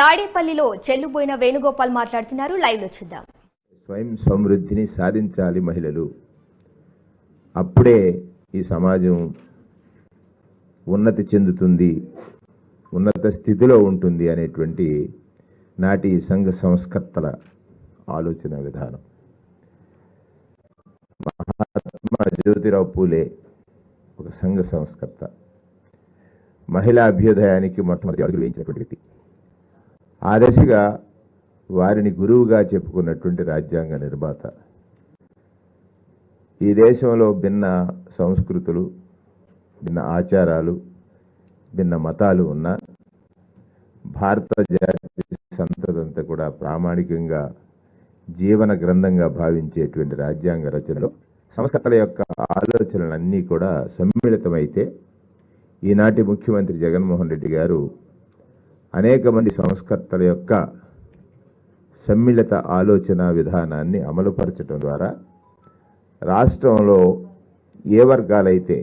తాడేపల్లిలో చెల్లుబోయిన వేణుగోపాల్ మాట్లాడుతున్నారు. లైవ్లో చూద్దాం. స్వయం సమృద్ధిని సాధించాలి మహిళలు. అప్పుడే ఈ సమాజం ఉన్నతి చెందుతుంది ఉన్నత స్థితిలో ఉంటుంది అనేటువంటి నాటి సంఘ సంస్కర్తల ఆలోచన విధానం. మహాత్మా జ్యోతిరావు పూలే ఒక సంఘ సంస్కర్త. మహిళా అభ్యుదయానికి మొట్టమొదటి అడుగులు వేయించినటువంటి వ్యక్తి. ఆ దశగా వారిని గురువుగా చెప్పుకున్నటువంటి రాజ్యాంగ నిర్మాత. ఈ దేశంలో భిన్న సంస్కృతులు భిన్న ఆచారాలు భిన్న మతాలు ఉన్న భారత జాతి సంతతంతా కూడా ప్రామాణికంగా జీవన గ్రంథంగా భావించేటువంటి రాజ్యాంగ రచనలో. సంస్కర్తల యొక్క ఆలోచనలన్నీ కూడా సమ్మిళితమైతే ఈనాటి ముఖ్యమంత్రి జగన్మోహన్ రెడ్డి గారు అనేక మంది సంస్కర్తల యొక్క సమ్మిళిత ఆలోచన విధానాన్ని అమలుపరచడం ద్వారా రాష్ట్రంలో ఏ వర్గాలైతే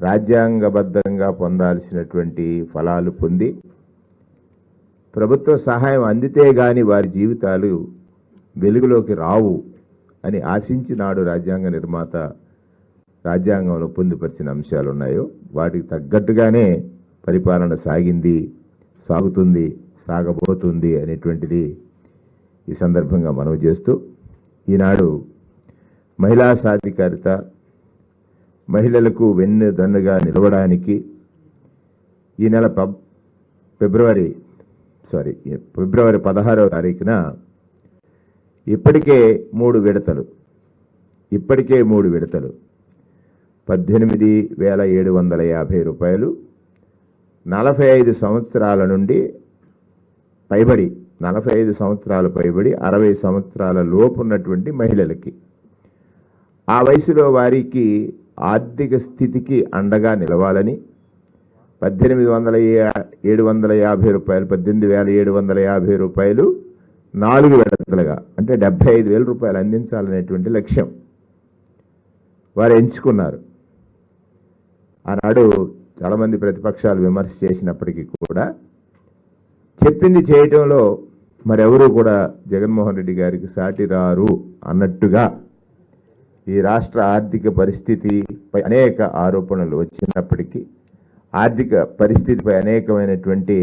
రాజ్యాంగబద్ధంగా పొందాల్సినటువంటి ఫలాలు పొంది ప్రభుత్వ సహాయం అందితే గాని వారి జీవితాలు వెలుగులోకి రావు అని ఆశించి నాడు రాజ్యాంగ నిర్మాత రాజ్యాంగంలో పొందుపరిచిన అంశాలు ఉన్నాయో వాటికి తగ్గట్టుగానే పరిపాలన సాగింది. సాగుతుంది సాగబోతుంది అనేటువంటిది ఈ సందర్భంగా మనవి చేస్తూ ఈనాడు మహిళా సాధికారిత మహిళలకు వెన్నుదన్నుగా నిలవడానికి ఈ నెల పబ్ ఫిబ్రవరి సారీ ఫిబ్రవరి పదహారవ తారీఖున ఇప్పటికే మూడు విడతలు ఇప్పటికే మూడు విడతలు. పద్దెనిమిది వేల ఏడు వందల యాభై రూపాయలు నలభై ఐదు సంవత్సరాల నుండి పైబడి నలభై ఐదు సంవత్సరాలు పైబడి అరవై సంవత్సరాల లోపు ఉన్నటువంటి మహిళలకి ఆ వయసులో వారికి ఆర్థిక స్థితికి అండగా నిలవాలని పద్దెనిమిది వందల ఏడు వందల యాభై రూపాయలు పద్దెనిమిది వేల ఏడు వందల యాభై రూపాయలు నాలుగు విడతలుగా అంటే డెబ్బై ఐదు వేల రూపాయలు అందించాలనేటువంటి లక్ష్యం వారు ఎంచుకున్నారు. ఆనాడు చాలామంది ప్రతిపక్షాలు విమర్శ చేసినప్పటికీ కూడా చెప్పింది చేయటంలో మరెవరూ కూడా జగన్మోహన్ రెడ్డి గారికి సాటి రారు అన్నట్టుగా ఈ రాష్ట్ర ఆర్థిక పరిస్థితిపై అనేక ఆరోపణలు వచ్చినప్పటికీ ఆర్థిక పరిస్థితిపై అనేకమైనటువంటి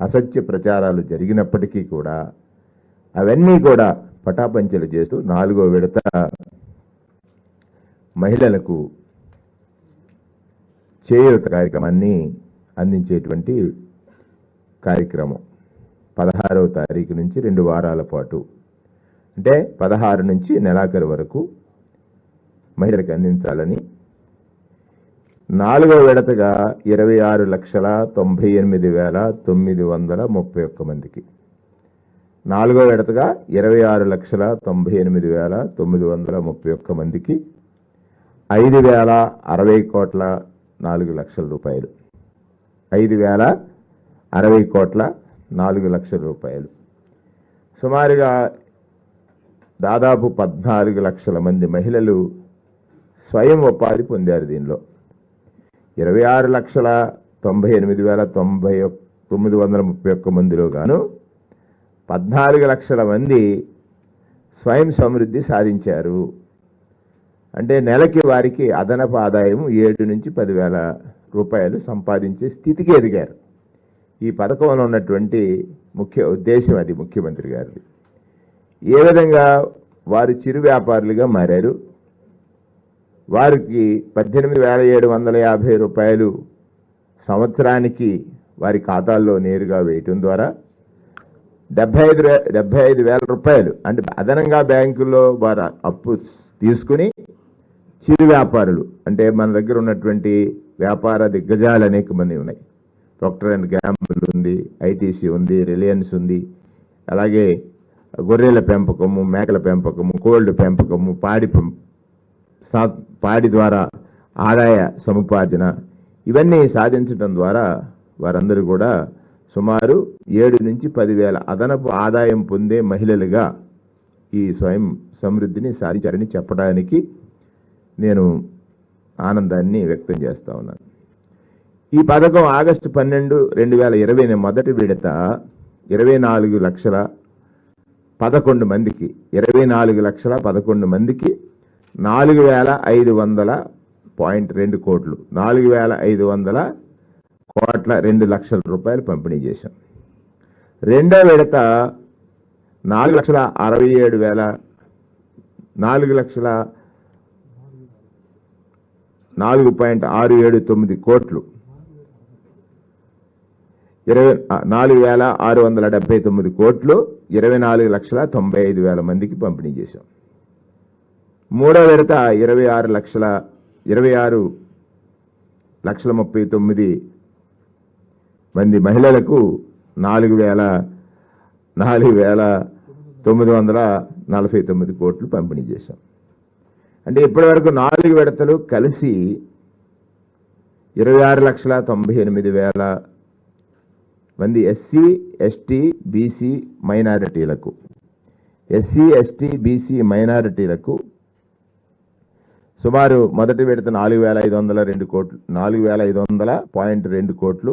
అసత్య ప్రచారాలు జరిగినప్పటికీ కూడా అవన్నీ కూడా పటాపంచలు చేస్తూ నాలుగో విడత మహిళలకు చేయూత కార్యక్రమాన్ని అందించేటువంటి కార్యక్రమం. పదహారవ తారీఖు నుంచి రెండు వారాల పాటు. అంటే పదహారు నుంచి నెలాఖరు వరకు మహిళలకు అందించాలని. నాలుగో విడతగా ఇరవై ఆరు లక్షల తొంభై ఎనిమిది వేల తొమ్మిది వందల ముప్పై ఒక్క మందికి. నాలుగో విడతగా ఇరవై ఆరు లక్షల తొంభై ఎనిమిది వేల తొమ్మిది వందల ముప్పై ఒక్క మందికి. ఐదు వేల అరవై కోట్ల నాలుగు లక్షల రూపాయలు. ఐదు వేల అరవై కోట్ల నాలుగు లక్షల రూపాయలు. సుమారుగా దాదాపు పద్నాలుగు లక్షల మంది మహిళలు స్వయం ఉపాధి పొందారు దీనిలో. ఇరవై ఆరు లక్షల తొంభై ఎనిమిది వేల తొంభై తొమ్మిది వందల ముప్పై ఒక్క మందిలో గాను పద్నాలుగు లక్షల మంది స్వయం సమృద్ధి సాధించారు. అంటే నెలకి వారికి అదనపు ఆదాయం ఏడు నుంచి పదివేల రూపాయలు సంపాదించే స్థితికి ఎదిగారు. ఈ పథకంలో ఉన్నటువంటి ముఖ్య ఉద్దేశం అది ముఖ్యమంత్రి గారిది. ఏ విధంగా వారు చిరు వ్యాపారులుగా మారారు? వారికి పద్దెనిమిది వేల ఏడు వందల యాభై రూపాయలు సంవత్సరానికి వారి ఖాతాల్లో నేరుగా వేయటం ద్వారా డెబ్బై ఐదు డెబ్బై ఐదు వేల రూపాయలు అంటే అదనంగా బ్యాంకుల్లో వారు అప్పు తీసుకుని చిరు వ్యాపారులు అంటే మన దగ్గర ఉన్నటువంటి వ్యాపార దిగ్గజాలు అనేక మంది ఉన్నాయి. ప్రొక్టర్ అండ్ గ్యాంబుల్ ఉంది ఐటీసీ ఉంది రిలయన్స్ ఉంది. అలాగే గొర్రెల పెంపకము మేకల పెంపకము కోల్డ్ పెంపకము పాడి పెం- సా- పాడి ద్వారా ఆదాయ సముపార్జన ఇవన్నీ సాధించడం ద్వారా వారందరూ కూడా సుమారు ఏడు నుంచి పదివేల అదనపు ఆదాయం పొందే మహిళలుగా ఈ స్వయం సమృద్ధిని సాధించారని చెప్పడానికి నేను ఆనందాన్ని వ్యక్తం చేస్తూ ఉన్నాను. ఈ పథకం ఆగస్టు పన్నెండు రెండు వేల ఇరవై మొదటి విడత ఇరవై నాలుగు లక్షల పదకొండు మందికి ఇరవై నాలుగు లక్షల పదకొండు మందికి నాలుగు వేల ఐదు వందల పాయింట్ రెండు కోట్లు నాలుగు వేల ఐదు వందల కోట్ల రెండు లక్షల రూపాయలు పంపిణీ చేశాం. రెండో విడత నాలుగు లక్షల అరవై ఏడు వేల నాలుగు లక్షల నాలుగు పాయింట్ ఆరు ఏడు తొమ్మిది కోట్లు. ఇరవై నాలుగు వేల ఆరు వందల డెబ్బై తొమ్మిది కోట్లు. ఇరవై నాలుగు లక్షల తొంభై ఐదు వేల మందికి పంపిణీ చేశాం. మూడో విడత ఇరవై ఆరు లక్షల ఇరవై ఆరు లక్షల ముప్పై తొమ్మిది మంది మహిళలకు నాలుగు వేల నాలుగు వేల తొమ్మిది వందల నలభై తొమ్మిది కోట్లు పంపిణీ చేశాం. అంటే ఇప్పటి వరకు నాలుగు విడతలు కలిసి ఇరవై ఆరు లక్షల తొంభై ఎనిమిది వేల మంది ఎస్సీ ఎస్టీ బీసీ మైనారిటీలకు. ఎస్సీ ఎస్టీ బీసీ మైనారిటీలకు సుమారు మొదటి విడత నాలుగు వేల ఐదు వందల రెండు కోట్లు నాలుగు వేల ఐదు వందల పాయింట్ రెండు కోట్లు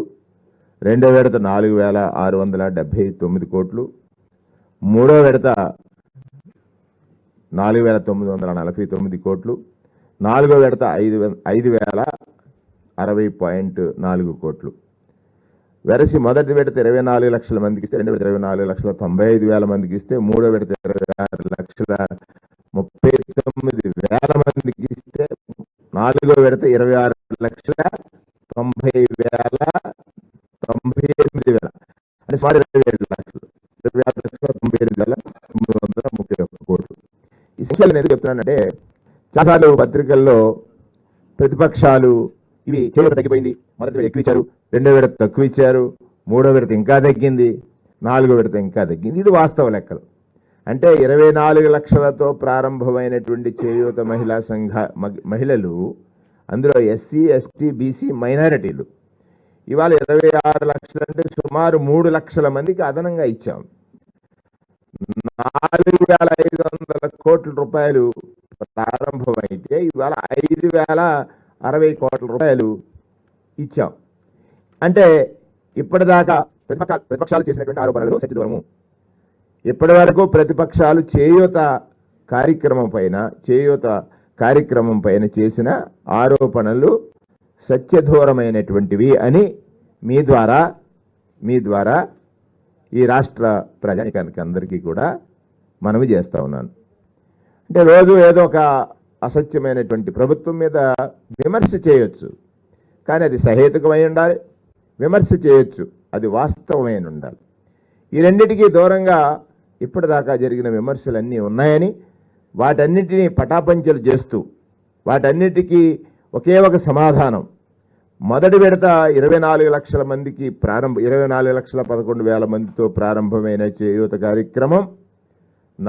రెండో విడత నాలుగు వేల ఆరు వందల డెబ్బై తొమ్మిది కోట్లు మూడో విడత నాలుగు వేల తొమ్మిది వందల నలభై తొమ్మిది కోట్లు. నాలుగో విడత ఐదు ఐదు వేల అరవై పాయింట్ నాలుగు కోట్లు. వెరసి మొదటి విడత ఇరవై నాలుగు లక్షల మందికి ఇస్తే రెండు విడత ఇరవై నాలుగు లక్షల తొంభై ఐదు వేల మందికి ఇస్తే మూడో విడత ఇరవై ఆరు లక్షల ముప్పై తొమ్మిది వేల మందికి ఇస్తే నాలుగో విడత ఇరవై ఆరు లక్షల తొంభై వేల తొంభై ఎనిమిది వేల. అంటే సుమారు ఇరవై ఏడు ఇరవై నేను ఎందుకు చెప్తున్నానంటే చాలాసార్లు పత్రికల్లో ప్రతిపక్షాలు ఇవి చేయడం తగ్గిపోయింది. మొదటి విడత ఎక్కువ ఇచ్చారు రెండో విడత తక్కువ ఇచ్చారు మూడో విడత ఇంకా తగ్గింది నాలుగో విడత ఇంకా తగ్గింది. ఇది వాస్తవ లెక్కలు. అంటే ఇరవై నాలుగు లక్షలతో ప్రారంభమైనటువంటి చేయూత మహిళా సంఘ మహిళలు అందులో ఎస్సీ ఎస్టీ బీసీ మైనారిటీలు. ఇవాళ ఇరవై ఆరు లక్షలు అంటే సుమారు మూడు లక్షల మందికి అదనంగా ఇచ్చాం. నాలుగు వేల ఐదు వందల కోట్ల రూపాయలు ప్రారంభమైతే ఇవాళ ఐదు వేల అరవై కోట్ల రూపాయలు ఇచ్చాం. అంటే ఇప్పటిదాకా ప్రతిపక్ష ప్రతిపక్షాలు చేసినటువంటి ఆరోపణలు సచిదూరము ఇప్పటి వరకు ప్రతిపక్షాలు చేయూత కార్యక్రమం పైన చేయూత కార్యక్రమం పైన చేసిన ఆరోపణలు సత్యదూరమైనటువంటివి అని మీ ద్వారా మీ ద్వారా ఈ రాష్ట్ర ప్రజానికానికి అందరికీ కూడా మనవి చేస్తూ ఉన్నాను. అంటే రోజు ఏదో ఒక అసత్యమైనటువంటి ప్రభుత్వం మీద విమర్శ చేయొచ్చు. కానీ అది సహేతుకమై ఉండాలి విమర్శ చేయొచ్చు. అది వాస్తవమైన ఉండాలి. ఈ రెండింటికి దూరంగా ఇప్పటిదాకా జరిగిన విమర్శలన్నీ ఉన్నాయని వాటన్నిటినీ పటాపంచలు చేస్తూ వాటన్నిటికీ ఒకే ఒక సమాధానం. మొదటి విడత ఇరవై నాలుగు లక్షల మందికి ప్రారంభ ఇరవై నాలుగు లక్షల పదకొండు వేల మందితో ప్రారంభమైన చేయూత కార్యక్రమం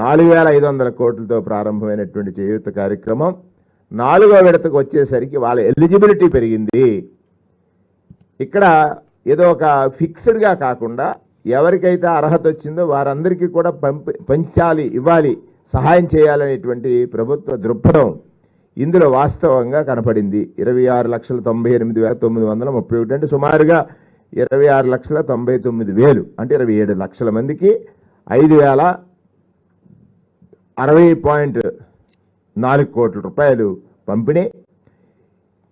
నాలుగు వేల ఐదు వందల కోట్లతో ప్రారంభమైనటువంటి చేయూత కార్యక్రమం నాలుగో విడతకు వచ్చేసరికి వాళ్ళ ఎలిజిబిలిటీ పెరిగింది. ఇక్కడ ఏదో ఒక ఫిక్స్డ్గా కాకుండా ఎవరికైతే అర్హత వచ్చిందో వారందరికీ కూడా పంపి పంచాలి ఇవ్వాలి సహాయం చేయాలనేటువంటి ప్రభుత్వ దృక్పథం ఇందులో వాస్తవంగా కనపడింది. ఇరవై ఆరు లక్షల తొంభై ఎనిమిది వేల తొమ్మిది వందల ముప్పై ఒకటి అంటే సుమారుగా ఇరవై ఆరు లక్షల తొంభై తొమ్మిది వేలు అంటే ఇరవై ఏడు లక్షల మందికి ఐదు వేల అరవై పాయింట్ నాలుగు కోట్ల రూపాయలు పంపిణీ.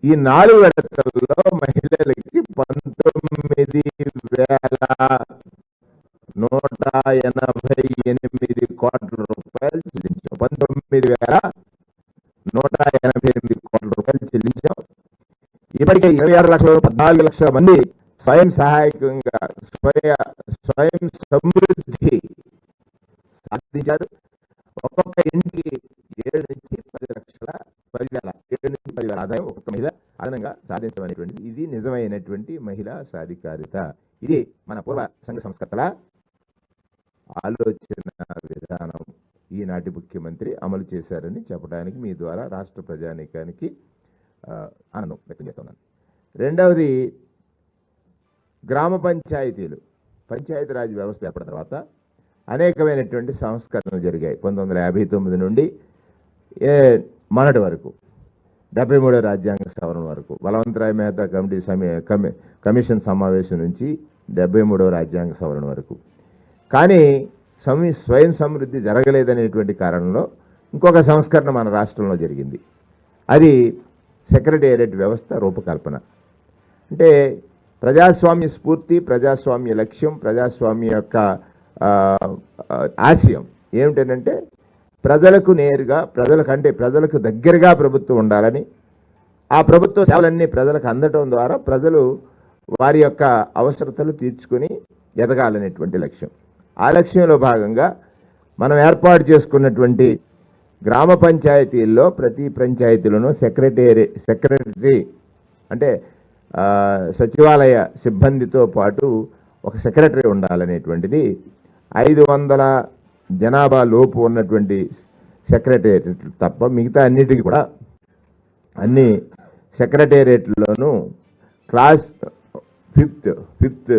ఈ నాలుగు విడతల్లో మహిళలకి పంతొమ్మిది వేల నూట ఎనభై ఎనిమిది కోట్ల రూపాయలు చెల్లించాం. పంతొమ్మిది వేల నూట ఎనభై ఎనిమిది కోట్ల రూపాయలు చెల్లించాం. ఇప్పటికే ఇరవై ఆరు లక్షల పద్నాలుగు లక్షల మంది స్వయం సహాయకంగా స్వయ స్వయం సమృద్ధి సాధించారు. ఒక్కొక్క ఇంటికి ఏడు నుంచి పది లక్షల పదివేల ఏడు నుంచి పదివేల ఆదాయం ఒక్కొక్క మహిళ అదనంగా సాధించడం ఇది నిజమైనటువంటి మహిళా సాధికారిత. ఇది మన పూర్వ సంఘ సంస్కర్తల ఆలోచన విధానం. ఈనాటి ముఖ్యమంత్రి అమలు చేశారని చెప్పడానికి మీ ద్వారా రాష్ట్ర ప్రజానీకానికి ఆనందం వ్యక్తం చేస్తున్నాను. రెండవది గ్రామ పంచాయతీలు. పంచాయతీరాజ్ వ్యవస్థ ఏర్పడిన తర్వాత అనేకమైనటువంటి సంస్కరణలు జరిగాయి. పంతొమ్మిది యాభై తొమ్మిది నుండి ఏ వరకు డెబ్బై మూడో రాజ్యాంగ సవరణ వరకు బలవంతరాయ్ మెహతా కమిటీ సమీ కమి కమిషన్ సమావేశం నుంచి డెబ్బై మూడవ రాజ్యాంగ సవరణ వరకు. కానీ సమి స్వయం సమృద్ధి జరగలేదనేటువంటి కారణంలో ఇంకొక సంస్కరణ మన రాష్ట్రంలో జరిగింది. అది సెక్రటేరియట్ వ్యవస్థ రూపకల్పన. అంటే ప్రజాస్వామ్య స్ఫూర్తి ప్రజాస్వామ్య లక్ష్యం ప్రజాస్వామ్య యొక్క ఆశయం ఏమిటంటే ప్రజలకు నేరుగా ప్రజలకంటే ప్రజలకు దగ్గరగా ప్రభుత్వం ఉండాలని ఆ ప్రభుత్వ సేవలన్నీ ప్రజలకు అందటం ద్వారా ప్రజలు వారి యొక్క అవసరతలు తీర్చుకొని ఎదగాలనేటువంటి లక్ష్యం. ఆ లక్ష్యంలో భాగంగా మనం ఏర్పాటు చేసుకున్నటువంటి గ్రామ పంచాయతీల్లో ప్రతి పంచాయతీలోనూ సెక్రటరీ సెక్రటరీ అంటే సచివాలయ సిబ్బందితో పాటు ఒక సెక్రటరీ ఉండాలనేటువంటిది ఐదు వందల జనాభా లోపు ఉన్నటువంటి సెక్రటేరియట్ తప్ప మిగతా అన్నిటికీ కూడా అన్ని సెక్రటేరియట్లోనూ class fifth fifth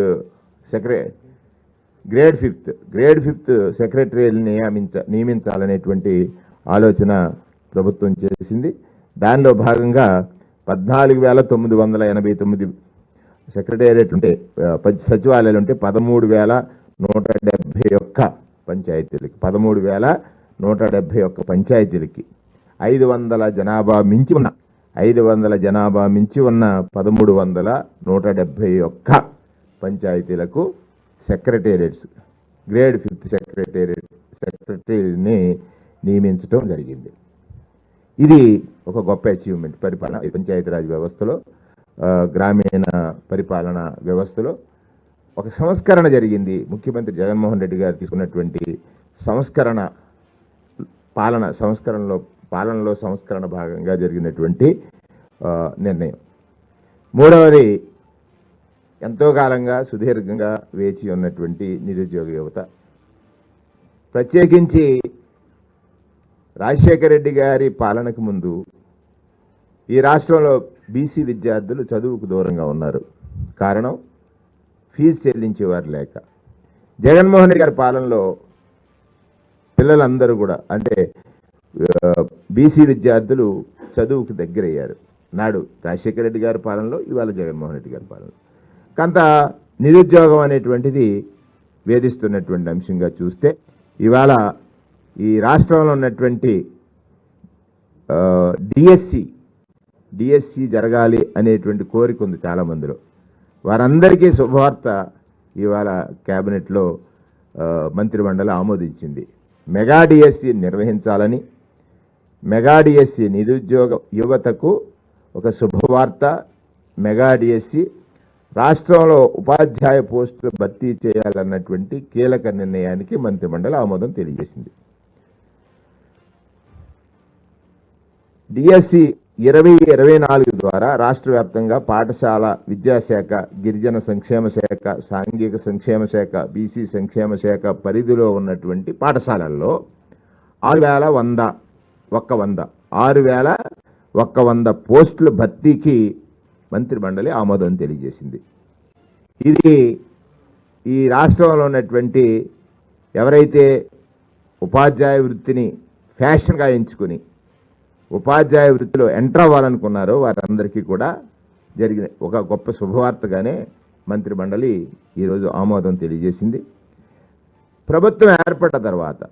secretary grade fifth grade fifth సెక్రటరీని నియమించ నియమించాలనేటువంటి ఆలోచన ప్రభుత్వం చేసింది. దానిలో భాగంగా పద్నాలుగు వేల తొమ్మిది వందల ఎనభై తొమ్మిది సెక్రటేరియట్ ఉంటే ప- సచివాలయాలు ఉంటే పదమూడు వేల నూట ఒక్క పంచాయతీలకి పదమూడు వేల నూట డెబ్భై ఒక్క పంచాయతీలకి ఐదు వందల జనాభా మించి ఉన్న ఐదు వందల జనాభా మించి ఉన్న పదమూడు వందల నూట డెబ్భై ఒక్క పంచాయతీలకు సెక్రటేరియట్స్ గ్రేడ్ ఫిఫ్త్ సెక్రటేరియట్ సెక్రటరీని నియమించడం జరిగింది. ఇది ఒక గొప్ప అచీవ్మెంట్ పరిపాలన. పంచాయతీరాజ్ వ్యవస్థలో గ్రామీణ పరిపాలన వ్యవస్థలో ఒక సంస్కరణ జరిగింది. ముఖ్యమంత్రి జగన్మోహన్ రెడ్డి గారు తీసుకున్నటువంటి సంస్కరణ పాలన సంస్కరణలో పాలనలో సంస్కరణ భాగంగా జరిగినటువంటి నిర్ణయం. మూడవది ఎంతో కాలంగా సుదీర్ఘంగా వేచి ఉన్నటువంటి నిరుద్యోగ యువత. ప్రత్యేకించి రాజశేఖర రెడ్డి గారి పాలనకు ముందు ఈ రాష్ట్రంలో బీసీ విద్యార్థులు చదువుకు దూరంగా ఉన్నారు. కారణం ఫీజు చెల్లించేవారు లేక. జగన్మోహన్ రెడ్డి గారి పాలనలో పిల్లలందరూ కూడా అంటే బీసీ విద్యార్థులు చదువుకు దగ్గరయ్యారు. నాడు రాజశేఖర రెడ్డి గారి పాలనలో ఇవాళ జగన్మోహన్ రెడ్డి గారి పాలన కొంత నిరుద్యోగం అనేటువంటిది వేధిస్తున్నటువంటి అంశంగా చూస్తే ఇవాళ ఈ రాష్ట్రంలో ఉన్నటువంటి డిఎస్సి డిఎస్సి జరగాలి అనేటువంటి కోరిక ఉంది చాలా మందిలో వారందరికీ శుభవార్త ఇవాళ క్యాబినెట్లో మంత్రిమండలి ఆమోదించింది. మెగా డిఎస్సి నిర్వహించాలని మెగా డిఎస్సి నిరుద్యోగ యువతకు ఒక శుభవార్త మెగా డిఎస్సి రాష్ట్రంలో ఉపాధ్యాయ పోస్టులు భర్తీ చేయాలన్నటువంటి కీలక నిర్ణయానికి మంత్రిమండలి ఆమోదం తెలియజేసింది. డిఎస్సి ఇరవై ఇరవై నాలుగు ద్వారా రాష్ట్ర వ్యాప్తంగా పాఠశాల విద్యాశాఖ గిరిజన సంక్షేమ శాఖ సాంఘిక సంక్షేమ శాఖ బీసీ సంక్షేమ శాఖ పరిధిలో ఉన్నటువంటి పాఠశాలల్లో ఆరు వేల వంద ఒక్క వంద ఆరు వేల ఒక్క వంద పోస్టుల భర్తీకి మంత్రిమండలి ఆమోదం తెలియజేసింది. ఇది ఈ రాష్ట్రంలో ఉన్నటువంటి ఎవరైతే ఉపాధ్యాయ వృత్తిని ఫ్యాషన్గా ఎంచుకుని ఉపాధ్యాయ వృత్తిలో ఎంటర్ అవ్వాలనుకున్నారో వారందరికీ కూడా జరిగిన ఒక గొప్ప శుభవార్తగానే మంత్రి మండలి ఈరోజు ఆమోదం తెలియజేసింది. ప్రభుత్వం ఏర్పడ్డ తర్వాత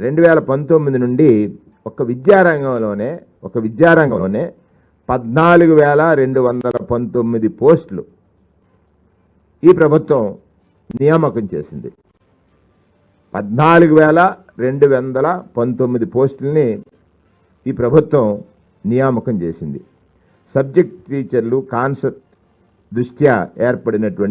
రెండు వేల పంతొమ్మిది నుండి ఒక విద్యారంగంలోనే ఒక విద్యారంగంలోనే పద్నాలుగు వేల రెండు వందల పంతొమ్మిది పోస్టులు ఈ ప్రభుత్వం నియామకం చేసింది. పద్నాలుగు వేల రెండు వందల పంతొమ్మిది పోస్టుల్ని ఈ ప్రభుత్వం నియామకం చేసింది. సబ్జెక్ట్ టీచర్లు కాన్సెప్ట్ దృష్ట్యా ఏర్పడినటువంటి